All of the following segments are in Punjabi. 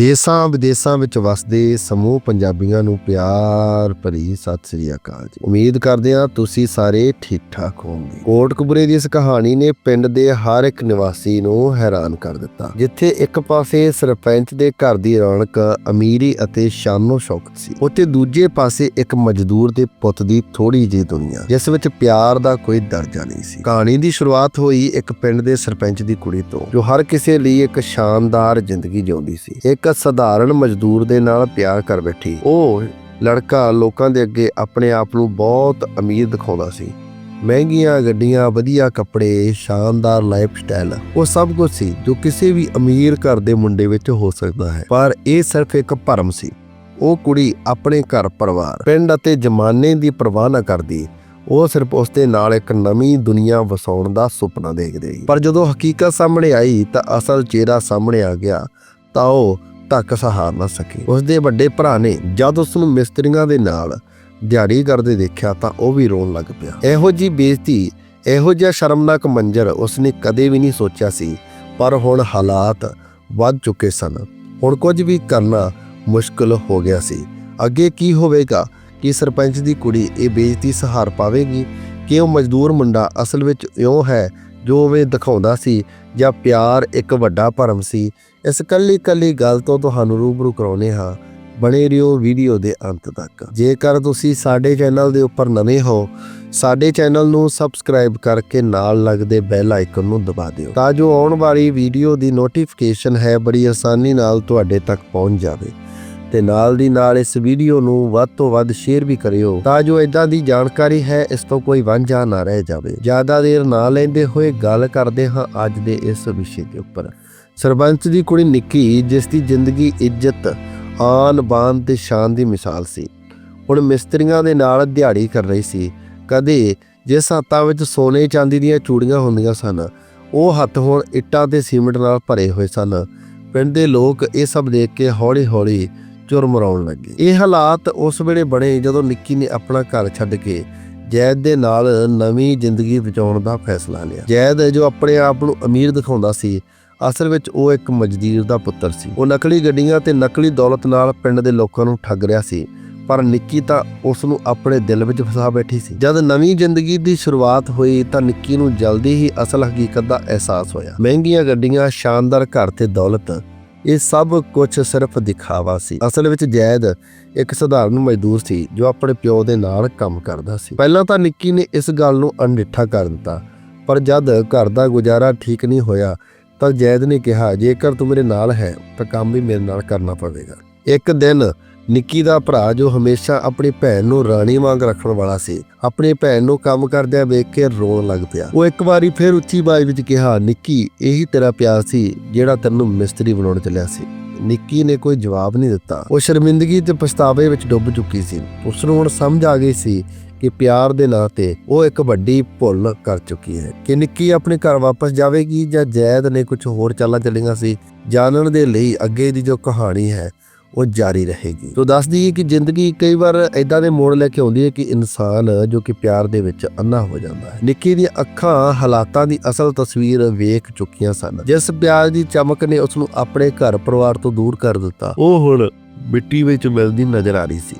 ਦੇਸਾਂ ਵਿਦੇਸਾਂ ਵਿੱਚ ਵਸਦੇ ਸਮੂਹ ਪੰਜਾਬੀਆਂ ਨੂੰ ਪਿਆਰ ਭਰੀ ਸਤਿ ਸ੍ਰੀ ਅਕਾਲ ਜੀ। ਉਮੀਦ ਕਰਦੇ ਹਾਂ ਤੁਸੀਂ ਸਾਰੇ ਠੀਕ ਠਾਕ ਹੋਵੋਗੇ। ਕੋਟਕਪੂਰੇ ਦੀ ਇਸ ਕਹਾਣੀ ਨੇ ਪਿੰਡ ਦੇ ਹਰ ਇੱਕ ਨਿਵਾਸੀ ਨੂੰ ਹੈਰਾਨ ਕਰ ਦਿੱਤਾ, ਜਿੱਥੇ ਇੱਕ ਪਾਸੇ ਸਰਪੰਚ ਦੇ ਘਰ ਦੀ ਰੌਣਕ ਅਮੀਰੀ ਅਤੇ ਸ਼ਾਨੋ ਸ਼ੌਕਤ ਸੀ, ਉੱਥੇ ਦੂਜੇ ਪਾਸੇ ਇੱਕ ਮਜ਼ਦੂਰ ਦੇ ਪੁੱਤ ਦੀ ਥੋੜੀ ਜਿਹੀ ਦੁਨੀਆ, ਜਿਸ ਵਿੱਚ ਪਿਆਰ ਦਾ ਕੋਈ ਦਰਜਾ ਨਹੀਂ ਸੀ। ਕਹਾਣੀ ਦੀ ਸ਼ੁਰੂਆਤ ਹੋਈ ਇੱਕ ਪਿੰਡ ਦੇ ਸਰਪੰਚ ਦੀ ਕੁੜੀ ਤੋਂ, ਜੋ ਹਰ ਕਿਸੇ ਲਈ ਇੱਕ ਸ਼ਾਨਦਾਰ ਜ਼ਿੰਦਗੀ ਜਿਉਂਦੀ ਸੀ। ਇੱਕ ਸਧਾਰਨ ਮਜ਼ਦੂਰ ਦੇ ਨਾਲ ਪਿਆਰ ਕਰ ਬੈਠੀ। ਉਹ ਲੜਕਾ ਲੋਕਾਂ ਦੇ ਅੱਗੇ ਆਪਣੇ ਆਪ ਨੂੰ ਬਹੁਤ ਅਮੀਰ ਦਿਖਾਉਂਦਾ ਸੀ। ਮਹਿੰਗੀਆਂ ਗੱਡੀਆਂ, ਵਧੀਆ ਕੱਪੜੇ, ਸ਼ਾਨਦਾਰ ਲਾਈਫ ਉਹ ਸਭ ਕੁਝ ਸੀ ਜੋ ਕਿਸੇ ਵੀ ਅਮੀਰ ਘਰ ਦੇ ਮੁੰਡੇ ਵਿੱਚ ਹੋ ਸਕਦਾ ਹੈ। ਪਰ ਇਹ ਸਿਰਫ ਇੱਕ ਭਰਮ ਸੀ। ਉਹ ਕੁੜੀ ਆਪਣੇ ਘਰ ਪਰਿਵਾਰ, ਪਿੰਡ ਅਤੇ ਜ਼ਮਾਨੇ ਦੀ ਪਰਵਾਹ ਨਾ ਕਰਦੀ। ਉਹ ਸਿਰਫ ਉਸ ਦੇ ਨਾਲ ਇੱਕ ਨਵੀਂ ਦੁਨੀਆ ਵਸਾਉਣ ਦਾ ਸੁਪਨਾ ਦੇਖਦੇ। ਸੀ ਪਰ ਜਦੋਂ ਹਕੀਕਤ ਸਾਹਮਣੇ ਆਈ ਤਾਂ ਅਸਲ ਚਿਹਰਾ ਸਾਹਮਣੇ ਆ ਗਿਆ ਤਾਂ ਉਹ ਧੱਕ ਸਹਾਰ ਨਾ ਸਕੀ। ਉਸ ਦੇ ਵੱਡੇ ਭਰਾ ਨੇ ਜਦ ਉਸ ਨੂੰ ਮਿਸਤਰੀਆਂ ਦੇ ਨਾਲ ਦਿਹਾੜੀ ਕਰਦੇ ਦੇਖਿਆ ਤਾਂ ਉਹ ਵੀ ਰੋਣ ਲੱਗ ਪਿਆ। ਇਹੋ ਜੀ ਬੇਇੱਜ਼ਤੀ, ਇਹੋ ਜਿਹਾ ਸ਼ਰਮਨਾਕ ਮੰਜ਼ਰ ਉਸਨੇ ਕਦੇ ਵੀ ਨਹੀਂ ਸੋਚਿਆ ਸੀ, ਪਰ ਹੁਣ ਹਾਲਾਤ ਵੱਧ ਚੁੱਕੇ ਸਨ। ਹੁਣ ਕੁਝ ਵੀ ਕਰਨਾ ਮੁਸ਼ਕਲ ਹੋ ਗਿਆ ਸੀ। ਅੱਗੇ ਕੀ ਹੋਵੇਗਾ? ਕਿ ਸਰਪੰਚ ਦੀ ਕੁੜੀ ਇਹ ਬੇਇੱਜ਼ਤੀ ਸਹਾਰ ਪਾਵੇਗੀ? ਕਿ ਉਹ ਮਜ਼ਦੂਰ ਮੁੰਡਾ ਅਸਲ ਵਿੱਚ ਇਉਂ ਹੈ ਜੋ ਉਹ ਦਿਖਾਉਂਦਾ ਸੀ ਜਾਂ ਪਿਆਰ ਇੱਕ ਵੱਡਾ ਭਰਮ ਸੀ, ਇਸ ਕੱਲੀ ਕੱਲੀ ਗੱਲ ਤੋਂ ਤੁਹਾਨੂੰ ਰੂਬਰੂ ਕਰਾਉਨੇ ਹਾਂ। ਬਣੇ ਰਹੋ ਵੀਡੀਓ ਦੇ ਅੰਤ ਤੱਕ। ਜੇਕਰ ਤੁਸੀਂ ਸਾਡੇ ਚੈਨਲ ਦੇ ਉੱਪਰ ਨਵੇਂ ਹੋ, ਸਾਡੇ ਚੈਨਲ ਨੂੰ ਸਬਸਕ੍ਰਾਈਬ ਕਰਕੇ ਨਾਲ ਲੱਗਦੇ ਬੈਲ ਆਈਕਨ ਨੂੰ ਦਬਾ ਦਿਓ, ਤਾਂ ਜੋ ਆਉਣ ਵਾਲੀ ਵੀਡੀਓ ਦੀ ਨੋਟੀਫਿਕੇਸ਼ਨ ਹੈ, ਬੜੀ ਆਸਾਨੀ ਨਾਲ ਤੁਹਾਡੇ ਤੱਕ ਪਹੁੰਚ ਜਾਵੇ। ਤੇ ਨਾਲ ਦੀ ਨਾਲ ਇਸ ਵੀਡੀਓ ਨੂੰ ਵੱਧ ਤੋਂ ਵੱਧ ਸ਼ੇਅਰ ਵੀ ਕਰਿਓ ਤਾਂ ਜੋ ਇਦਾਂ ਦੀ ਜਾਣਕਾਰੀ ਹੈ, ਇਸ ਤੋਂ ਕੋਈ ਵਾਂਝਾ ਨਾ ਰਹਿ ਜਾਵੇ। ਜ਼ਿਆਦਾ ਦੇਰ ਨਾ ਲੈਂਦੇ ਹੋਏ ਗੱਲ ਕਰਦੇ ਹਾਂ ਅੱਜ ਦੇ ਇਸ ਵਿਸ਼ੇ ਦੇ ਉੱਪਰ। ਸਰਪੰਚ ਦੀ ਕੁੜੀ ਨਿੱਕੀ, ਜਿਸ ਦੀ ਜ਼ਿੰਦਗੀ ਇੱਜ਼ਤ, ਆਨ ਬਾਨ ਤੇ ਸ਼ਾਨ ਦੀ ਮਿਸਾਲ ਸੀ। ਹੁਣ ਮਿਸਤਰੀਆਂ ਦੇ ਨਾਲ ਦਿਹਾੜੀ ਕਰ ਰਹੀ ਸੀ। ਕਦੇ ਜਿਸ ਹੱਥਾਂ ਵਿੱਚ ਸੋਨੇ ਚਾਂਦੀ ਦੀਆਂ ਚੂੜੀਆਂ ਹੁੰਦੀਆਂ ਸਨ, ਉਹ ਹੱਥ ਹੁਣ ਇੱਟਾਂ ਤੇ ਸੀਮਿੰਟ ਨਾਲ ਭਰੇ ਹੋਏ ਸਨ। ਪਿੰਡ ਦੇ ਲੋਕ ਇਹ ਸਭ ਦੇਖ ਕੇ ਹੌਲੀ-ਹੌਲੀ ਚੁਰਮਰਾਉਣ ਲੱਗੇ। ਇਹ ਹਾਲਾਤ ਉਸ ਵੇਲੇ ਬਣੇ ਜਦੋਂ ਨਿੱਕੀ ਨੇ ਆਪਣਾ ਘਰ ਛੱਡ ਕੇ ਜੈਦ ਦੇ ਨਾਲ ਨਵੀਂ ਜ਼ਿੰਦਗੀ ਬਚਾਉਣ ਦਾ ਫੈਸਲਾ ਲਿਆ। ਜੈਦ ਜੋ ਆਪਣੇ ਆਪ ਨੂੰ ਅਮੀਰ ਦਿਖਾਉਂਦਾ ਸੀ, ਅਸਲ ਵਿੱਚ ਉਹ ਇੱਕ ਮਜ਼ਦੂਰ ਦਾ ਪੁੱਤਰ ਸੀ। ਉਹ ਨਕਲੀ ਗੱਡੀਆਂ ਤੇ ਨਕਲੀ ਦੌਲਤ ਨਾਲ ਪਿੰਡ ਦੇ ਲੋਕਾਂ ਨੂੰ ਠੱਗ ਰਿਹਾ ਸੀ, ਪਰ ਨਿੱਕੀ ਤਾਂ ਉਸ ਨੂੰ ਆਪਣੇ ਦਿਲ ਵਿੱਚ ਫਸਾ ਬੈਠੀ ਸੀ। ਜਦ ਨਵੀਂ ਜ਼ਿੰਦਗੀ ਦੀ ਸ਼ੁਰੂਆਤ ਹੋਈ ਤਾਂ ਨਿੱਕੀ ਨੂੰ ਜਲਦੀ ਹੀ ਅਸਲ ਹਕੀਕਤ ਦਾ ਅਹਿਸਾਸ ਹੋਇਆ। ਮਹਿੰਗੀਆਂ ਗੱਡੀਆਂ, ਸ਼ਾਨਦਾਰ ਘਰ ਤੇ ਦੌਲਤ ਇਹ ਸਭ ਕੁਝ ਸਿਰਫ ਦਿਖਾਵਾ ਸੀ। ਅਸਲ ਵਿੱਚ ਜੈਦ ਇੱਕ ਸਧਾਰਨ ਮਜ਼ਦੂਰ ਸੀ, ਜੋ ਆਪਣੇ ਪਿਓ ਦੇ ਨਾਲ ਕੰਮ ਕਰਦਾ ਸੀ। ਪਹਿਲਾਂ ਤਾਂ ਨਿੱਕੀ ਨੇ ਇਸ ਗੱਲ ਨੂੰ ਅਣਡਿੱਠਾ ਕਰ ਦਿੱਤਾ, ਪਰ ਜਦ ਘਰ ਦਾ ਗੁਜ਼ਾਰਾ ਠੀਕ ਨਹੀਂ ਹੋਇਆ, ਤਾਂ ਜੈਦ ਨੇ ਕਿਹਾ, ਜੇਕਰ ਤੂੰ ਮੇਰੇ ਨਾਲ ਹੈ, ਤਾਂ ਕੰਮ ਵੀ ਮੇਰੇ ਨਾਲ ਕਰਨਾ ਪਵੇਗਾ। ਇੱਕ ਦਿਨ ਨਿੱਕੀ ਦਾ ਭਰਾ ਜੋ ਹਮੇਸ਼ਾ ਆਪਣੀ ਭੈਣ ਨੂੰ ਰਾਣੀ ਵਾਂਗ ਰੱਖਣ ਵਾਲਾ ਸੀ, ਆਪਣੀ ਭੈਣ ਨੂੰ ਕੰਮ ਕਰਦਿਆਂ ਵੇਖ ਕੇ ਰੋਣ ਲੱਗ ਪਿਆ। ਉਹ ਇੱਕ ਵਾਰੀ ਫਿਰ ਉੱਚੀ ਬਾਜ਼ ਵਿੱਚ ਕਿਹਾ, ਨਿੱਕੀ, ਇਹੀ ਤੇਰਾ ਪਿਆਰ ਸੀ ਜਿਹੜਾ ਤੈਨੂੰ ਮਿਸਤਰੀ ਬਣਾਉਣ ਚੱਲਿਆ ਸੀ। ਨਿੱਕੀ ਨੇ ਕੋਈ ਜਵਾਬ ਨਹੀਂ ਦਿੱਤਾ। ਉਹ ਸ਼ਰਮਿੰਦਗੀ ਤੇ ਪਛਤਾਵੇ ਵਿੱਚ ਡੁੱਬ ਚੁੱਕੀ ਸੀ। ਉਸ ਨੂੰ ਹੁਣ ਸਮਝ ਆ ਗਈ ਸੀ ਕਿ ਪਿਆਰ ਦੇ ਨਾਂ ਤੇ ਉਹ ਇੱਕ ਵੱਡੀ ਭੁੱਲ ਕਰ ਚੁੱਕੀ ਹੈ। ਕਿ ਨਿੱਕੀ ਆਪਣੇ ਘਰ ਵਾਪਸ ਜਾਵੇਗੀ ਜਾਂ ਜੈਦ ਨੇ ਕੁਝ ਹੋਰ ਚਾਲਾਂ ਚੱਲੀਆਂ ਸੀ, ਜਾਣਨ ਦੇ ਲਈ ਅੱਗੇ ਦੀ ਜੋ ਕਹਾਣੀ ਹੈ ਉਹ ਜਾਰੀ ਰਹੇਗੀ। ਤੋਂ ਦੱਸਦੀ ਹੈ ਕਿ ਜ਼ਿੰਦਗੀ ਕਈ ਵਾਰ ਐਦਾਂ ਦੇ ਮੋੜ ਲੈ ਕੇ ਆਉਂਦੀ ਹੈ ਕਿ ਇਨਸਾਨ ਜੋ ਕਿ ਪਿਆਰ ਦੇ ਵਿੱਚ ਅੰਨਾ ਹੋ ਜਾਂਦਾ ਹੈ। ਨਿੱਕੀ ਦੀਆਂ ਅੱਖਾਂ, ਹਾਲਾਤਾਂ ਦੀ ਅਸਲ ਤਸਵੀਰ ਵੇਖ ਚੁੱਕੀਆਂ ਸਨ। ਜਿਸ ਪਿਆਰ ਦੀ ਚਮਕ ਨੇ ਉਸ ਨੂੰ ਆਪਣੇ ਘਰ ਪਰਿਵਾਰ ਤੋਂ ਦੂਰ ਕਰ ਦਿੱਤਾ। ਉਹ ਹੁਣ ਮਿੱਟੀ ਵਿੱਚ ਮਿਲਦੀ ਨਜ਼ਰ ਆ ਰਹੀ ਸੀ।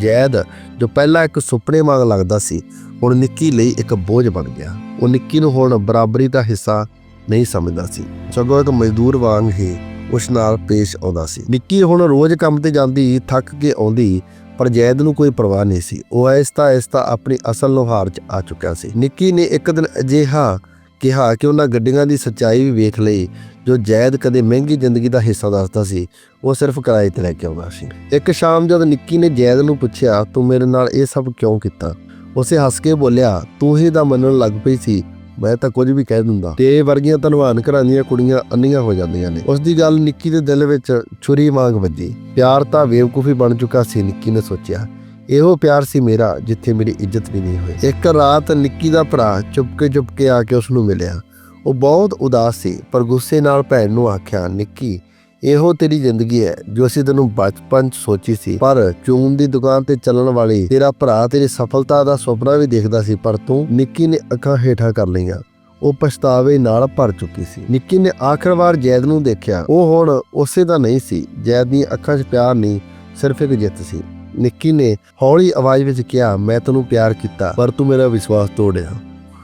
ਜੈਦ, ਜੋ ਪਹਿਲਾਂ ਇੱਕ ਸੁਪਨੇ ਵਾਂਗ ਲੱਗਦਾ ਸੀ, ਹੁਣ ਨਿੱਕੀ ਲਈ ਇੱਕ ਬੋਝ ਬਣ ਗਿਆ। ਉਹ ਨਿੱਕੀ ਨੂੰ ਹੁਣ ਬਰਾਬਰੀ ਦਾ ਹਿੱਸਾ ਨਹੀਂ ਸਮਝਦਾ ਸੀ। ਸਗੋਂ ਇੱਕ ਮਜ਼ਦੂਰ ਵਾਂਗ ਹੀ ਉਸ ਨਾਲ ਪੇਸ਼ ਆਉਂਦਾ ਸੀ। ਨਿੱਕੀ ਹੁਣ ਰੋਜ਼ ਕੰਮ ਤੇ ਜਾਂਦੀ, ਥੱਕ ਕੇ ਆਉਂਦੀ, ਪਰ ਜੈਦ ਨੂੰ ਕੋਈ ਪਰਵਾਹ ਨਹੀਂ ਸੀ। ਉਹ ਆਹਿਸਤਾ ਆਹਿਸਤਾ ਆਪਣੀ ਅਸਲ ਨੁਹਾਰ 'ਚ ਆ ਚੁੱਕਿਆ ਸੀ। ਨਿੱਕੀ ਨੇ ਇੱਕ ਦਿਨ ਅਜਿਹਾ ਕਿਹਾ ਕਿ ਉਹਨਾਂ ਗੱਡੀਆਂ ਦੀ ਸੱਚਾਈ ਵੀ ਵੇਖ ਲਈ, ਜੋ ਜੈਦ ਕਦੇ ਮਹਿੰਗੀ ਜ਼ਿੰਦਗੀ ਦਾ ਹਿੱਸਾ ਦੱਸਦਾ ਸੀ, ਉਹ ਸਿਰਫ ਕਿਰਾਏ ਤੇ ਲੈ ਕੇ ਆਉਂਦਾ ਸੀ। ਇੱਕ ਸ਼ਾਮ ਜਦ ਨਿੱਕੀ ਨੇ ਜੈਦ ਨੂੰ ਪੁੱਛਿਆ, ਤੂੰ ਮੇਰੇ ਨਾਲ ਇਹ ਸਭ ਕਿਉਂ ਕੀਤਾ? ਉਸੇ ਹੱਸ ਕੇ ਬੋਲਿਆ, ਤੂੰ ਹੀ ਦਾ ਮੰਨਣ ਲੱਗ ਪਈ ਸੀ ਮੈਂ ਤਾਂ ਕੁਝ ਵੀ ਕਹਿ ਦਿੰਦਾ। ਤੇ ਇਹ ਵਰਗੀਆਂ ਧਨਵਾਨ ਘਰਾਂ ਦੀਆਂ ਕੁੜੀਆਂ ਅੰਨੀਆਂ ਹੋ ਜਾਂਦੀਆਂ ਨੇ। ਉਸ ਦੀ ਗੱਲ ਨਿੱਕੀ ਦੇ ਦਿਲ ਵਿੱਚ ਛੁਰੀ ਵਾਂਗ ਵੱਜੀ। ਪਿਆਰ ਤਾਂ ਬੇਵਕੂਫੀ ਬਣ ਚੁੱਕਾ ਸੀ, ਨਿੱਕੀ ਨੇ ਸੋਚਿਆ। ਇਹੋ ਪਿਆਰ ਸੀ ਮੇਰਾ, ਜਿੱਥੇ ਮੇਰੀ ਇੱਜ਼ਤ ਵੀ ਨਹੀਂ ਹੋਈ। ਇੱਕ ਰਾਤ ਨਿੱਕੀ ਦਾ ਭਰਾ ਚੁਪਕੇ ਚੁਪਕੇ ਆ ਕੇ ਉਸ ਨੂੰ ਮਿਲਿਆ। ਉਹ ਬਹੁਤ ਉਦਾਸ ਸੀ, ਪਰ ਗੁੱਸੇ ਨਾਲ ਭੈਣ ਨੂੰ ਆਖਿਆ, ਨਿੱਕੀ ਇਹੋ ਤੇਰੀ ਜ਼ਿੰਦਗੀ ਹੈ, ਜੋ ਅਸੀਂ ਤੈਨੂੰ ਬਚਪਨ 'ਚ ਸੋਚੀ ਸੀ। ਪਰ ਚੂਨ ਦੀ ਦੁਕਾਨ ਤੇ ਚੱਲਣ ਵਾਲੀ ਤੇਰਾ ਭਰਾ ਤੇਰੀ ਸਫਲਤਾ ਦਾ ਸੁਪਨਾ ਵੀ ਦੇਖਦਾ ਸੀ, ਪਰ ਤੂੰ ਨਿੱਕੀ ਨੇ ਅੱਖਾਂ ਹੇਠਾਂ ਕਰ ਲਈਆਂ। ਉਹ ਪਛਤਾਵੇ ਨਾਲ ਭਰ ਚੁੱਕੀ ਸੀ। ਨਿੱਕੀ ਨੇ ਆਖਰਵਾਰ ਜੈਦ ਨੂੰ ਦੇਖਿਆ। ਉਹ ਹੁਣ ਉਸੇ ਦਾ ਨਹੀਂ ਸੀ। ਜੈਦ ਦੀਆਂ ਅੱਖਾਂ 'ਚ ਪਿਆਰ ਨਹੀਂ, ਸਿਰਫ ਇੱਕ ਜਿੱਤ ਸੀ। ਨਿੱਕੀ ਨੇ ਹੌਲੀ ਆਵਾਜ਼ ਵਿੱਚ ਕਿਹਾ, ਮੈਂ ਤੈਨੂੰ ਪਿਆਰ ਕੀਤਾ, ਪਰ ਤੂੰ ਮੇਰਾ ਵਿਸ਼ਵਾਸ ਤੋੜਿਆ।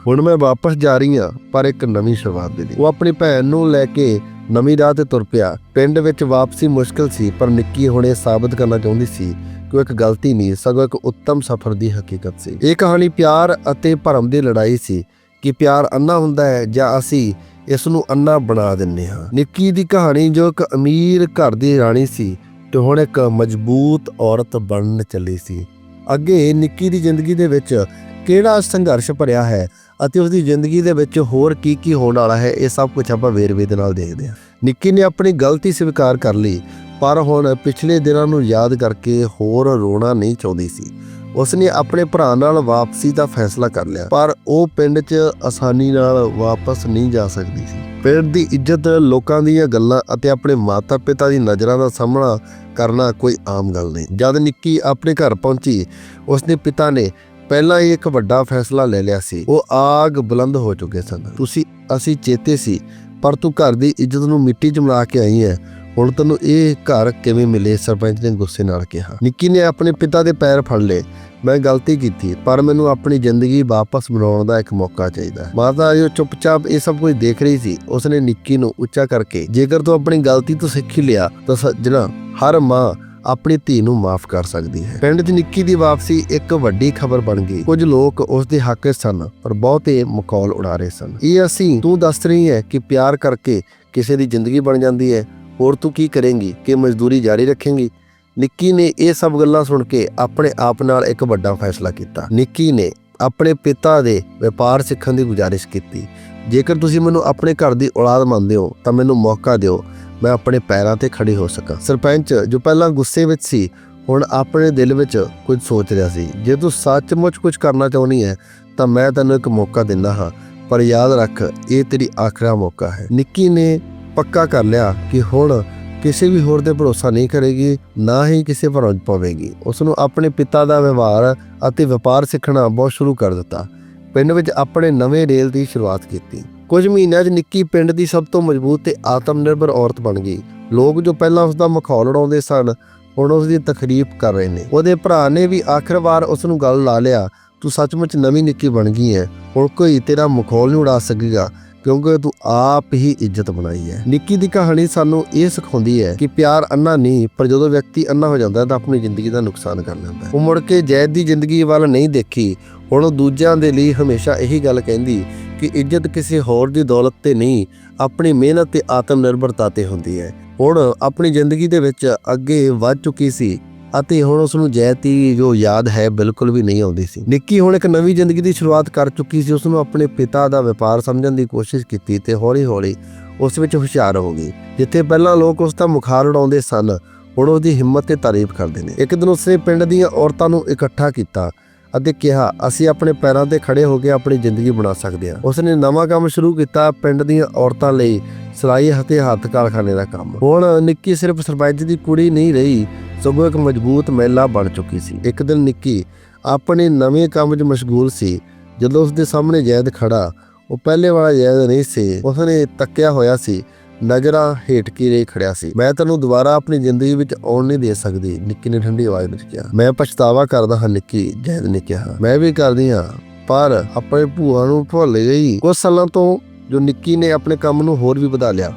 ਹੁਣ ਮੈਂ ਵਾਪਸ ਜਾ ਰਹੀ ਹਾਂ, ਪਰ ਇੱਕ ਨਵੀਂ ਸ਼ੁਰੂਆਤ ਦੇ ਲਈ। ਉਹ ਆਪਣੀ ਭੈਣ ਨੂੰ ਲੈ ਕੇ ਨਵੀਂ ਰਾਹ ਤੇ ਤੁਰ ਪਿਆ। ਪਿੰਡ ਵਿੱਚ ਵਾਪਸੀ ਮੁਸ਼ਕਲ ਸੀ, ਪਰ ਨਿੱਕੀ ਹੁਣ ਇਹ ਸਾਬਤ ਕਰਨਾ ਚਾਹੁੰਦੀ ਸੀ ਕਿ ਉਹ ਇੱਕ ਗਲਤੀ ਨਹੀਂ, ਸਗੋਂ ਇੱਕ ਉੱਤਮ ਸਫ਼ਰ ਦੀ ਹਕੀਕਤ ਸੀ। ਇਹ ਕਹਾਣੀ ਪਿਆਰ ਅਤੇ ਭਰਮ ਦੀ ਲੜਾਈ ਸੀ ਕਿ ਪਿਆਰ ਅੰਨਾ ਹੁੰਦਾ ਹੈ ਜਾਂ ਅਸੀਂ ਇਸ ਨੂੰ ਅੰਨਾ ਬਣਾ ਦਿੰਨੇ ਹਾਂ। ਨਿੱਕੀ ਦੀ ਕਹਾਣੀ ਜੋ ਇੱਕ ਅਮੀਰ ਘਰ ਦੀ ਰਾਣੀ ਸੀ ਤੇ ਹੁਣ ਇੱਕ ਮਜ਼ਬੂਤ ਔਰਤ ਬਣਨ ਚੱਲੀ ਸੀ। ਅੱਗੇ ਨਿੱਕੀ ਦੀ ਜ਼ਿੰਦਗੀ ਦੇ ਵਿੱਚ ਕਿਹੜਾ ਸੰਘਰਸ਼ ਭਰਿਆ ਹੈ ਅਤੇ ਉਸ ਦੀ ਜ਼ਿੰਦਗੀ ਦੇ ਵਿੱਚ ਹੋਰ ਕੀ ਕੀ ਹੋਣ ਵਾਲਾ ਹੈ, ਇਹ ਸਭ ਕੁਝ ਆਪਾਂ ਵੇਰਵੇ ਦੇ ਨਾਲ ਦੇਖਦੇ ਹਾਂ। ਨਿੱਕੀ ਨੇ ਆਪਣੀ ਗਲਤੀ ਸਵੀਕਾਰ ਕਰ ਲਈ, ਪਰ ਹੁਣ ਪਿਛਲੇ ਦਿਨਾਂ ਨੂੰ ਯਾਦ ਕਰਕੇ ਹੋਰ ਰੋਣਾ ਨਹੀਂ ਚਾਹੁੰਦੀ ਸੀ। ਉਸਨੇ ਆਪਣੇ ਭਰਾ ਨਾਲ ਵਾਪਸੀ ਦਾ ਫੈਸਲਾ ਕਰ ਲਿਆ, ਪਰ ਉਹ ਪਿੰਡ 'ਚ ਆਸਾਨੀ ਨਾਲ ਵਾਪਸ ਨਹੀਂ ਜਾ ਸਕਦੀ ਸੀ। ਪਿੰਡ ਦੀ ਇੱਜ਼ਤ ਲੋਕਾਂ ਦੀਆਂ ਗੱਲਾਂ ਅਤੇ ਆਪਣੇ ਮਾਤਾ-ਪਿਤਾ ਦੀ ਨਜ਼ਰਾਂ ਦਾ ਸਾਹਮਣਾ ਕਰਨਾ ਕੋਈ ਆਮ ਗੱਲ ਨਹੀਂ। ਜਦ ਨਿੱਕੀ ਆਪਣੇ ਘਰ ਪਹੁੰਚੀ, ਉਸਦੇ ਪਿਤਾ ਨੇ ਪਹਿਲਾਂ ਹੀ ਇੱਕ ਵੱਡਾ ਫੈਸਲਾ ਲੈ ਲਿਆ ਸੀ। ਉਹ ਆਗ ਬੁਲੰਦ ਹੋ ਚੁੱਕੇ ਸਨ। ਤੁਸੀਂ, ਅਸੀਂ ਚੇਤੇ ਸੀ, ਪਰ ਤੂੰ ਘਰ ਦੀ ਇੱਜ਼ਤ ਨੂੰ ਮਿੱਟੀ 'ਚ ਮਿਲਾ ਕੇ ਆਈ ਹੈ ਹੁਣ ਤੈਨੂੰ ਇਹ ਘਰ ਕਿਵੇਂ ਮਿਲੇ? ਸਰਪੰਚ ਨੇ ਗੁੱਸੇ ਨਾਲ ਕਿਹਾ। ਨਿੱਕੀ ਨੇ ਆਪਣੇ ਪਿਤਾ ਦੇ ਪੈਰ ਫੜ ਲਏ। ਮੈਂ ਗਲਤੀ ਕੀਤੀ, ਪਰ ਮੈਨੂੰ ਆਪਣੀ ਜ਼ਿੰਦਗੀ ਵਾਪਸ ਬਣਾਉਣ ਦਾ ਇੱਕ ਮੌਕਾ ਚਾਹੀਦਾ। ਹੈ। ਮਾਤਾ ਜੋ ਚੁੱਪਚਾਪ ਇਹ ਸਭ ਕੁਝ ਦੇਖ ਰਹੀ ਸੀ। ਉਸਨੇ ਨਿੱਕੀ ਨੂੰ ਉੱਚਾ ਕਰਕੇ, ਜੇਕਰ ਤੂੰ ਆਪਣੀ ਗਲਤੀ ਤੋਂ ਸਿੱਖ ਹੀ ਲਿਆ, ਤਾਂ ਸੱਜਣਾ, ਹਰ ਮਾਂ ਆਪਣੀ ਧੀ ਨੂੰ ਮਾਫ ਕਰ ਸਕਦੀ ਹੈ। ਪਿੰਡ 'ਚ ਨਿੱਕੀ ਦੀ ਵਾਪਸੀ ਇੱਕ ਵੱਡੀ ਖਬਰ ਬਣ ਗਈ। ਕੁਝ ਲੋਕ ਉਸ ਦੇ ਹੱਕ 'ਚ ਸਨ, ਪਰ ਬਹੁਤੇ ਮਕੌਲ ਉਡਾ ਰਹੇ ਸਨ। ਇਹ ਅਸੀਂ, ਤੂੰ ਦੱਸ ਰਹੀ ਹੈ ਕਿ ਪਿਆਰ ਕਰਕੇ ਕਿਸੇ ਦੀ ਜ਼ਿੰਦਗੀ ਬਣ ਜਾਂਦੀ ਹੈ। ਹੋਰ ਤੂੰ ਕੀ ਕਰੇਂਗੀ? ਕਿ ਮਜ਼ਦੂਰੀ ਜਾਰੀ ਰੱਖੇਂਗੀ? ਨਿੱਕੀ ਨੇ ਇਹ ਸਭ ਗੱਲਾਂ ਸੁਣ ਕੇ ਆਪਣੇ ਆਪ ਨਾਲ ਇੱਕ ਵੱਡਾ ਫੈਸਲਾ ਕੀਤਾ। ਨਿੱਕੀ ਨੇ ਆਪਣੇ ਪਿਤਾ ਦੇ ਵਪਾਰ ਸਿੱਖਣ ਦੀ ਗੁਜ਼ਾਰਿਸ਼ ਕੀਤੀ। ਜੇਕਰ ਤੁਸੀਂ ਮੈਨੂੰ ਆਪਣੇ ਘਰ ਦੀ ਔਲਾਦ ਮੰਨਦੇ ਹੋ, ਤਾਂ ਮੈਨੂੰ ਮੌਕਾ ਦਿਓ ਮੈਂ ਆਪਣੇ ਪੈਰਾਂ ਤੇ ਖੜੀ ਹੋ ਸਕਾਂ। ਸਰਪੰਚ, ਜੋ ਪਹਿਲਾਂ ਗੁੱਸੇ ਵਿੱਚ ਸੀ, ਹੁਣ ਆਪਣੇ ਦਿਲ ਵਿੱਚ ਕੁਝ ਸੋਚ ਰਿਹਾ ਸੀ। ਜੇ ਤੂੰ ਸੱਚਮੁੱਚ ਕੁਝ ਕਰਨਾ ਚਾਹੁੰਦੀ ਹੈ, ਤਾਂ ਮੈਂ ਤੈਨੂੰ ਇੱਕ ਮੌਕਾ ਦਿੰਦਾ ਹਾਂ। ਪਰ ਯਾਦ ਰੱਖ, ਇਹ ਤੇਰੀ ਆਖਰਾ ਮੌਕਾ ਹੈ। ਨਿੱਕੀ ਨੇ ਪੱਕਾ ਕਰ ਲਿਆ ਕਿ ਹੁਣ ਕਿਸੇ ਵੀ ਹੋਰ ਤੇ ਭਰੋਸਾ ਨਹੀਂ ਕਰੇਗੀ, ਨਾ ਹੀ ਕਿਸੇ ਪਰ ਪਵੇਗੀ। ਉਸ ਨੂੰ ਆਪਣੇ ਪਿਤਾ ਦਾ ਵਿਵਹਾਰ ਅਤੇ ਵਪਾਰ ਸਿੱਖਣਾ ਬਹੁਤ ਸ਼ੁਰੂ ਕਰ ਦਿੱਤਾ। ਪਿੰਡ ਵਿੱਚ ਆਪਣੇ ਨਵੇਂ ਰੇਲ ਦੀ ਸ਼ੁਰੂਆਤ ਕੀਤੀ। ਕੁਝ ਮਹੀਨਿਆਂ 'ਚ ਨਿੱਕੀ ਪਿੰਡ ਦੀ ਸਭ ਤੋਂ ਮਜ਼ਬੂਤ ਤੇ ਆਤਮ ਨਿਰਭਰ ਔਰਤ ਬਣ ਗਈ। ਲੋਕ ਜੋ ਪਹਿਲਾਂ ਉਸ ਦਾ ਮਖੌਲ ਉਡਾਉਂਦੇ ਸਨ, ਹੁਣ ਉਸ ਦੀ ਤਾਰੀਫ ਕਰ ਰਹੇ ਨੇ। ਉਹਦੇ ਭਰਾ ਨੇ ਵੀ ਆਖਰਵਾਰ ਉਸ ਨੂੰ ਗੱਲ ਲਾ ਲਿਆ, ਤੂੰ ਸੱਚਮੁੱਚ ਨਵੀਂ ਨਿੱਕੀ ਬਣ ਗਈ ਹੈ ਹੁਣ ਕੋਈ ਤੇਰਾ ਮਖੌਲ ਨਹੀਂ ਉਡਾ ਸਕੇਗਾ, ਕਿਉਂਕਿ ਤੂੰ ਆਪ ਹੀ ਇੱਜ਼ਤ ਬਣਾਈ ਹੈ ਨਿੱਕੀ ਦੀ ਕਹਾਣੀ ਸਾਨੂੰ ਇਹ ਸਿਖਾਉਂਦੀ ਹੈ ਕਿ ਪਿਆਰ ਅੰਨਾ ਨਹੀਂ, ਪਰ ਜਦੋਂ ਵਿਅਕਤੀ ਅੰਨਾ ਹੋ ਜਾਂਦਾ ਤਾਂ ਆਪਣੀ ਜ਼ਿੰਦਗੀ ਦਾ ਨੁਕਸਾਨ ਕਰ ਲੈਂਦਾ ਹੈ ਉਹ ਮੁੜ ਕੇ ਜੈਦ ਦੀ ਜ਼ਿੰਦਗੀ ਵੱਲ ਨਹੀਂ ਦੇਖੀ, ਹੁਣ ਉਹ ਦੂਜਿਆਂ ਦੇ ਲਈ ਹਮੇਸ਼ਾ ਇਹੀ ਗੱਲ ਕਹਿੰਦੀ ਕਿ ਇੱਜ਼ਤ ਕਿਸੇ ਹੋਰ ਦੀ ਦੌਲਤ ਤੇ ਨਹੀਂ, ਆਪਣੀ ਮਿਹਨਤ ਤੇ ਆਤਮ ਨਿਰਭਰਤਾ ਤੇ ਹੁੰਦੀ ਹੈ। ਹੁਣ ਆਪਣੀ ਜ਼ਿੰਦਗੀ ਦੇ ਵਿੱਚ ਅੱਗੇ ਵੱਧ ਚੁੱਕੀ ਸੀ ਅਤੇ ਹੁਣ ਉਸ ਨੂੰ ਜੈਤੀ ਜੋ ਯਾਦ ਹੈ ਬਿਲਕੁਲ ਵੀ ਨਹੀਂ ਆਉਂਦੀ ਸੀ। ਨਿੱਕੀ ਹੁਣ ਇੱਕ ਨਵੀਂ ਜ਼ਿੰਦਗੀ ਦੀ ਸ਼ੁਰੂਆਤ ਕਰ ਚੁੱਕੀ ਸੀ। ਉਸ ਨੂੰ ਆਪਣੇ ਪਿਤਾ ਦਾ ਵਪਾਰ ਸਮਝਣ ਦੀ ਕੋਸ਼ਿਸ਼ ਕੀਤੀ ਤੇ ਹੌਲੀ-ਹੌਲੀ ਉਸ ਵਿੱਚ ਹੁਸ਼ਿਆਰ ਹੋ ਗਈ, ਜਿੱਥੇ ਪਹਿਲਾਂ ਲੋਕ ਉਸ ਦਾ ਮੁਖਾਰ ਉਡਾਉਂਦੇ ਸਨ, ਹੁਣ ਉਹਦੀ ਹਿੰਮਤ ਤੇ ਤਾਰੀਫ ਕਰਦੇ ਨੇ। ਇੱਕ ਦਿਨ ਉਸਨੇ ਪਿੰਡ ਦੀਆਂ ਔਰਤਾਂ ਨੂੰ ਇਕੱਠਾ ਕੀਤਾ ਅਤੇ ਕਿਹਾ, ਅਸੀਂ ਆਪਣੇ ਪੈਰਾਂ ਤੇ ਖੜੇ ਹੋ ਕੇ ਆਪਣੀ ਜ਼ਿੰਦਗੀ ਬਣਾ ਸਕਦੇ ਹਾਂ। ਉਸਨੇ ਨਵਾਂ ਕੰਮ ਸ਼ੁਰੂ ਕੀਤਾ ਪਿੰਡ ਦੀਆਂ ਔਰਤਾਂ ਲਈ ਸਿਲਾਈ ਅਤੇ ਹੱਥ ਕਾਰਖਾਨੇ ਦਾ ਕੰਮ। ਹੁਣ ਨਿੱਕੀ ਸਿਰਫ ਸਰਪੰਚ ਦੀ ਕੁੜੀ ਨਹੀਂ ਰਹੀ, ਸਗੋਂ ਇੱਕ ਮਜ਼ਬੂਤ ਮਹਿਲਾ ਬਣ ਚੁੱਕੀ ਸੀ। ਇੱਕ ਦਿਨ ਨਿੱਕੀ ਆਪਣੇ ਨਵੇਂ ਕੰਮ 'ਚ ਮਸ਼ਗੂਲ ਸੀ। ਜਦੋਂ ਉਸ ਦੇ ਸਾਹਮਣੇ ਜੈਦ ਖੜਾ, ਉਹ ਪਹਿਲੇ ਵਾਲਾ ਜੈਦ ਨਹੀਂ ਸੀ, ਉਸਨੇ ਤੱਕਿਆ ਹੋਇਆ ਸੀ ਨਜ਼ਰਾਂ ਹੇਠ ਕੀ ਰੇ ਖੜਿਆ ਸੀ। ਮੈਂ ਤੈਨੂੰ ਦੁਬਾਰਾ ਆਪਣੀ ਜ਼ਿੰਦਗੀ ਵਿੱਚ ਆਉਣ ਨਹੀਂ ਦੇ ਸਕਦੀ। ਨਿੱਕੀ ਨੇ ਠੰਡੀ ਆਵਾਜ਼ ਵਿੱਚ ਕਿਹਾ। ਮੈਂ ਪਛਤਾਵਾ ਕਰਦਾ ਹਾਂ ਨਿੱਕੀ, ਜੈਦ ਨੇ ਕਿਹਾ। ਮੈਂ ਵੀ ਕਰਦੀ ਹਾਂ, ਪਰ ਆਪਣੇ ਭੂਆ ਨੂੰ ਭੁੱਲ ਗਈ। ਕੁਝ ਸਾਲਾਂ ਤੋਂ ਜੋ ਨਿੱਕੀ ਨੇ ਆਪਣੇ ਕੰਮ ਨੂੰ ਹੋਰ ਵੀ ਵਧਾ ਲਿਆ।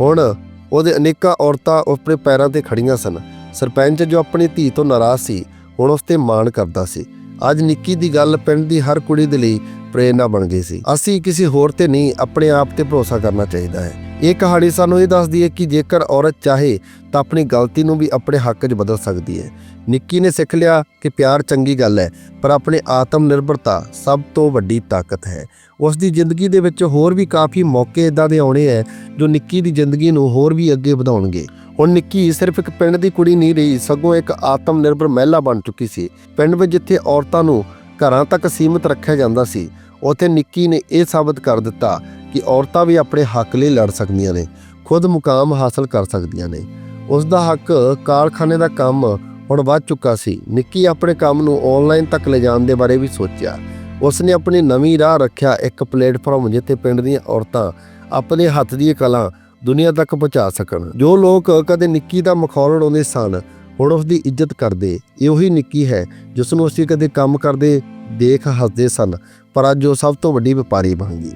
ਹੁਣ ਉਹਦੇ ਅਨੇਕਾਂ ਔਰਤਾਂ ਆਪਣੇ ਪੈਰਾਂ ਤੇ ਖੜੀਆਂ ਸਨ। ਸਰਪੰਚ ਜੋ ਆਪਣੀ ਧੀ ਤੋਂ ਨਾਰਾਜ਼ ਸੀ, ਹੁਣ ਉਸ ਤੇ ਮਾਣ ਕਰਦਾ ਸੀ। ਅੱਜ ਨਿੱਕੀ ਦੀ ਗੱਲ ਪਿੰਡ ਦੀ ਹਰ ਕੁੜੀ ਦੇ ਲਈ ਪ੍ਰੇਰਨਾ ਬਣ ਗਈ ਸੀ। ਅਸੀਂ ਕਿਸੇ ਹੋਰ ਤੇ ਨਹੀਂ, ਆਪਣੇ ਆਪ ਤੇ ਭਰੋਸਾ ਕਰਨਾ ਚਾਹੀਦਾ ਹੈ। ਇਹ ਕਹਾਣੀ ਸਾਨੂੰ ਇਹ ਦੱਸਦੀ ਹੈ ਕਿ ਜੇਕਰ ਔਰਤ ਚਾਹੇ ਤਾਂ ਆਪਣੀ ਗਲਤੀ ਨੂੰ ਵੀ ਆਪਣੇ ਹੱਕ 'ਚ ਬਦਲ ਸਕਦੀ ਹੈ। ਨਿੱਕੀ ਨੇ ਸਿੱਖ ਲਿਆ ਕਿ ਪਿਆਰ ਚੰਗੀ ਗੱਲ ਹੈ, ਪਰ ਆਪਣੇ ਆਤਮ ਨਿਰਭਰਤਾ ਸਭ ਤੋਂ ਵੱਡੀ ਤਾਕਤ ਹੈ। ਉਸ ਦੀ ਜ਼ਿੰਦਗੀ ਦੇ ਵਿੱਚ ਹੋਰ ਵੀ ਕਾਫੀ ਮੌਕੇ ਇਦਾਂ ਦੇ ਆਉਣੇ ਹੈ, ਜੋ ਨਿੱਕੀ ਦੀ ਜ਼ਿੰਦਗੀ ਨੂੰ ਹੋਰ ਵੀ ਅੱਗੇ ਵਧਾਉਣਗੇ। ਹੁਣ ਨਿੱਕੀ ਸਿਰਫ ਇੱਕ ਪਿੰਡ ਦੀ ਕੁੜੀ ਨਹੀਂ ਰਹੀ, ਸਗੋਂ ਇੱਕ ਆਤਮ ਨਿਰਭਰ ਮਹਿਲਾ ਬਣ ਚੁੱਕੀ ਸੀ। ਪਿੰਡ ਵਿੱਚ ਜਿੱਥੇ ਔਰਤਾਂ ਨੂੰ ਘਰਾਂ ਤੱਕ ਸੀਮਿਤ ਰੱਖਿਆ ਜਾਂਦਾ ਸੀ, ਉੱਥੇ ਨਿੱਕੀ ਨੇ ਇਹ ਸਾਬਤ ਕਰ ਦਿੱਤਾ ਕਿ ਔਰਤਾਂ ਵੀ ਆਪਣੇ ਹੱਕ ਲਈ ਲੜ ਸਕਦੀਆਂ ਨੇ, ਖੁਦ ਮੁਕਾਮ ਹਾਸਲ ਕਰ ਸਕਦੀਆਂ ਨੇ। ਉਸ ਦਾ ਹੱਕ ਕਾਰਖਾਨੇ ਦਾ ਕੰਮ ਹੁਣ ਵੱਧ ਚੁੱਕਾ ਸੀ। ਨਿੱਕੀ ਆਪਣੇ ਕੰਮ ਨੂੰ ਆਨਲਾਈਨ ਤੱਕ ਲਿਜਾਣ ਦੇ ਬਾਰੇ ਵੀ ਸੋਚਿਆ। ਉਸ ਨੇ ਆਪਣੀ ਨਵੀਂ ਰਾਹ ਰੱਖਿਆ ਇੱਕ ਪਲੇਟਫਾਰਮ ਜਿੱਥੇ ਪਿੰਡ ਦੀਆਂ ਔਰਤਾਂ ਆਪਣੇ ਹੱਥ ਦੀ ਕਲਾ ਦੁਨੀਆ ਤੱਕ ਪਹੁੰਚਾ ਸਕਣ। ਜੋ ਲੋਕ ਕਦੇ ਨਿੱਕੀ ਦਾ ਮਖੌਲ ਉਡਾਉਂਦੇ ਸਨ, ਹੁਣ ਉਸ ਦੀ ਇੱਜ਼ਤ ਕਰਦੇ। ਇਹ ਉਹੀ ਨਿੱਕੀ ਹੈ ਜਿਸ ਨੂੰ ਅਸੀਂ ਕਦੇ ਕੰਮ ਕਰਦੇ ਦੇਖ ਹੱਸਦੇ ਸਨ, ਪਰ ਅੱਜ ਉਹ ਸਭ ਤੋਂ ਵੱਡੀ ਵਪਾਰੀ ਬਣ ਗਈ।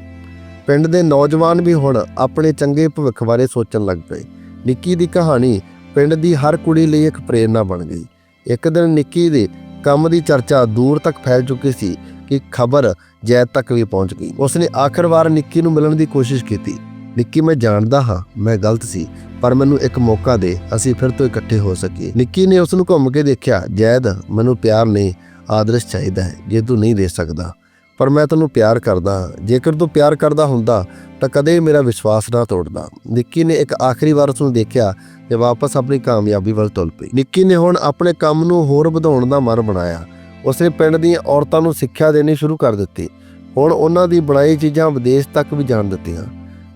ਪਿੰਡ ਦੇ ਨੌਜਵਾਨ ਵੀ ਹੁਣ ਆਪਣੇ ਚੰਗੇ ਭਵਿੱਖ ਬਾਰੇ ਸੋਚਣ ਲੱਗ ਪਏ। ਨਿੱਕੀ ਦੀ ਕਹਾਣੀ ਪਿੰਡ ਦੀ ਹਰ ਕੁੜੀ ਲਈ ਇੱਕ ਪ੍ਰੇਰਨਾ ਬਣ ਗਈ। ਇੱਕ ਦਿਨ ਨਿੱਕੀ ਦੇ ਕੰਮ ਦੀ ਚਰਚਾ ਦੂਰ ਤੱਕ ਫੈਲ ਚੁੱਕੀ ਸੀ ਕਿ ਖਬਰ ਜੈਦ ਤੱਕ ਵੀ ਪਹੁੰਚ ਗਈ। ਉਸਨੇ ਆਖਰ ਵਾਰ ਨਿੱਕੀ ਨੂੰ ਮਿਲਣ ਦੀ ਕੋਸ਼ਿਸ਼ ਕੀਤੀ। ਨਿੱਕੀ, ਮੈਂ ਜਾਣਦਾ ਹਾਂ, ਮੈਂ ਗਲਤ ਸੀ, ਪਰ ਮੈਨੂੰ ਇੱਕ ਮੌਕਾ ਦੇ, ਅਸੀਂ ਫਿਰ ਤੋਂ ਇਕੱਠੇ ਹੋ ਸਕੀਏ। ਨਿੱਕੀ ਨੇ ਉਸ ਨੂੰ ਘੁੰਮ ਕੇ ਦੇਖਿਆ ਜੈਦ ਮੈਨੂੰ ਪਿਆਰ ਨਹੀਂ, ਆਦਰਸ਼ ਚਾਹੀਦਾ ਹੈ, ਜੇ ਤੂੰ ਨਹੀਂ ਦੇ ਸਕਦਾ, ਪਰ ਮੈਂ ਤੈਨੂੰ ਪਿਆਰ ਕਰਦਾ ਹਾਂ। ਜੇਕਰ ਤੂੰ ਪਿਆਰ ਕਰਦਾ ਹੁੰਦਾ ਤਾਂ ਕਦੇ ਮੇਰਾ ਵਿਸ਼ਵਾਸ ਨਾ ਤੋੜਦਾ। ਨਿੱਕੀ ਨੇ ਇੱਕ ਆਖਰੀ ਵਾਰ ਉਸ ਨੂੰ ਦੇਖਿਆ ਤੇ ਵਾਪਸ ਆਪਣੀ ਕਾਮਯਾਬੀ ਵੱਲ ਤੁਲ ਪਈ। ਨਿੱਕੀ ਨੇ ਹੁਣ ਆਪਣੇ ਕੰਮ ਨੂੰ ਹੋਰ ਵਧਾਉਣ ਦਾ ਮਨ ਬਣਾਇਆ। ਉਸਨੇ ਪਿੰਡ ਦੀਆਂ ਔਰਤਾਂ ਨੂੰ ਸਿੱਖਿਆ ਦੇਣੀ ਸ਼ੁਰੂ ਕਰ ਦਿੱਤੀ। ਹੁਣ ਉਹਨਾਂ ਦੀ ਬਣਾਈ ਚੀਜ਼ਾਂ ਵਿਦੇਸ਼ ਤੱਕ ਵੀ ਜਾਣ ਦਿੱਤੀਆਂ।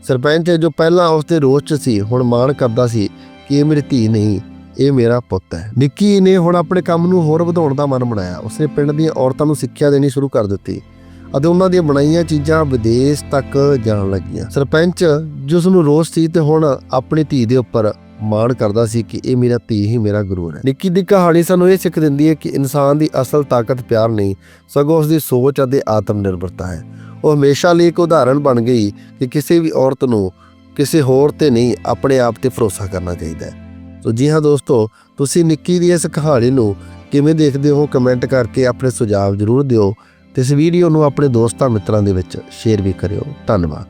ਸਰਪੰਚ ਜੋ ਪਹਿਲਾਂ ਉਸ ਦੇ ਰੋਸ 'ਚ ਸੀ, ਹੁਣ ਮਾਣ ਕਰਦਾ ਸੀ ਕਿ ਇਹ ਮੇਰੀ ਧੀ ਨਹੀਂ, ਇਹ ਮੇਰਾ ਪੁੱਤ ਹੈ। ਨਿੱਕੀ ਨੇ ਹੁਣ ਆਪਣੇ ਕੰਮ ਨੂੰ ਹੋਰ ਵਧਾਉਣ ਦਾ ਮਨ ਬਣਾਇਆ। ਉਸਨੇ ਪਿੰਡ ਦੀਆਂ ਔਰਤਾਂ ਨੂੰ ਸਿੱਖਿਆ ਦੇਣੀ ਸ਼ੁਰੂ ਕਰ ਦਿੱਤੀ। ਅਤੇ ਉਹਨਾਂ ਦੀਆਂ ਬਣਾਈਆਂ ਚੀਜ਼ਾਂ ਵਿਦੇਸ਼ ਤੱਕ ਜਾਣ ਲੱਗੀਆਂ। ਸਰਪੰਚ ਜਿਸ ਨੂੰ ਰੋਸ ਸੀ ਤੇ ਹੁਣ ਆਪਣੀ ਧੀ ਦੇ ਉੱਪਰ ਮਾਣ ਕਰਦਾ ਸੀ ਕਿ ਇਹ ਮੇਰਾ ਧੀ ਹੀ ਮੇਰਾ ਗੁਰੂ ਹੈ। ਨਿੱਕੀ ਦੀ ਕਹਾਣੀ ਸਾਨੂੰ ਇਹ ਸਿੱਖ ਦਿੰਦੀ ਹੈ ਕਿ ਇਨਸਾਨ ਦੀ ਅਸਲ ਤਾਕਤ ਪਿਆਰ ਨਹੀਂ, ਸਗੋਂ ਉਸ ਦੀ ਸੋਚ ਅਤੇ ਆਤਮ ਨਿਰਭਰਤਾ ਹੈ। ਉਹ ਹਮੇਸ਼ਾ ਲਈ ਇੱਕ ਉਦਾਹਰਣ ਬਣ ਗਈ ਕਿ ਕਿਸੇ ਵੀ ਔਰਤ ਨੂੰ ਕਿਸੇ ਹੋਰ ਤੇ ਨਹੀਂ, ਆਪਣੇ ਆਪ ਤੇ ਭਰੋਸਾ ਕਰਨਾ ਚਾਹੀਦਾ ਹੈ। ਸੋ ਜੀ ਹਾਂ ਦੋਸਤੋ, ਤੁਸੀਂ ਨਿੱਕੀ ਦੀ ਇਸ ਕਹਾਣੀ ਨੂੰ ਕਿਵੇਂ ਦੇਖਦੇ ਹੋ? ਕਮੈਂਟ ਕਰਕੇ ਆਪਣੇ ਸੁਝਾਅ ਜ਼ਰੂਰ ਦਿਓ। ਤੇ ਇਸ ਵੀਡੀਓ ਨੂੰ ਆਪਣੇ ਦੋਸਤਾਂ ਮਿੱਤਰਾਂ ਦੇ ਵਿੱਚ ਸ਼ੇਅਰ ਵੀ ਕਰਿਓ। ਧੰਨਵਾਦ।